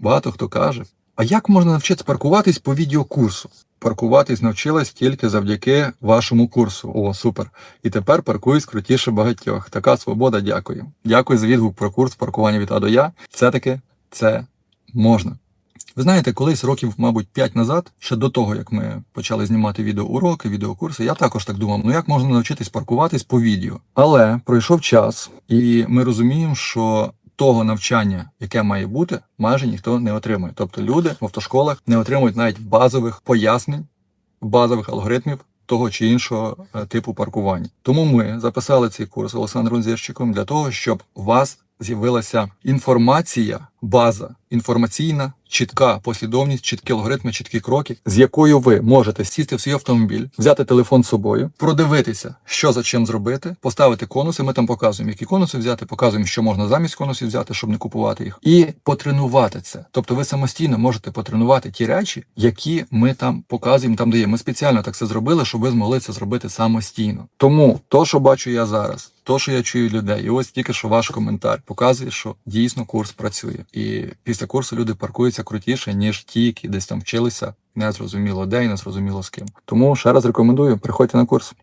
багато хто каже: а як можна навчитися паркуватись по відеокурсу? Паркуватись навчилась тільки завдяки вашому курсу. О, супер. І тепер паркуюсь крутіше багатьох. Така свобода, дякую. Дякую за відгук про курс паркування від А до Я. Все-таки це можна. Ви знаєте, колись років, мабуть, 5 назад, ще до того, як ми почали знімати відеоуроки, відеокурси, я також так думав, ну як можна навчитись паркуватись по відео. Але пройшов час, і ми розуміємо, що того навчання, яке має бути, майже ніхто не отримує. Тобто люди в автошколах не отримують навіть базових пояснень, базових алгоритмів того чи іншого е, типу паркування. Тому ми записали цей курс Олександром Зірчиком для того, щоб у вас з'явилася інформація, база інформаційна, чітка послідовність, чіткі алгоритми, чіткі кроки, з якою ви можете сісти в свій автомобіль, взяти телефон з собою, продивитися, що за чим зробити, поставити конуси. Ми там показуємо, які конуси взяти, показуємо, що можна замість конусів взяти, щоб не купувати їх, і потренувати це. Тобто, ви самостійно можете потренувати ті речі, які ми там показуємо, там де є. Ми спеціально так це зробили, щоб ви змогли це зробити самостійно. Тому то, що бачу я зараз, то, що я чую людей, і ось тільки що ваш коментар показує, що дійсно курс працює, і після курсу люди паркуються крутіше, ніж ті, які десь там вчилися, не зрозуміло де і не зрозуміло з ким. Тому ще раз рекомендую, приходьте на курс.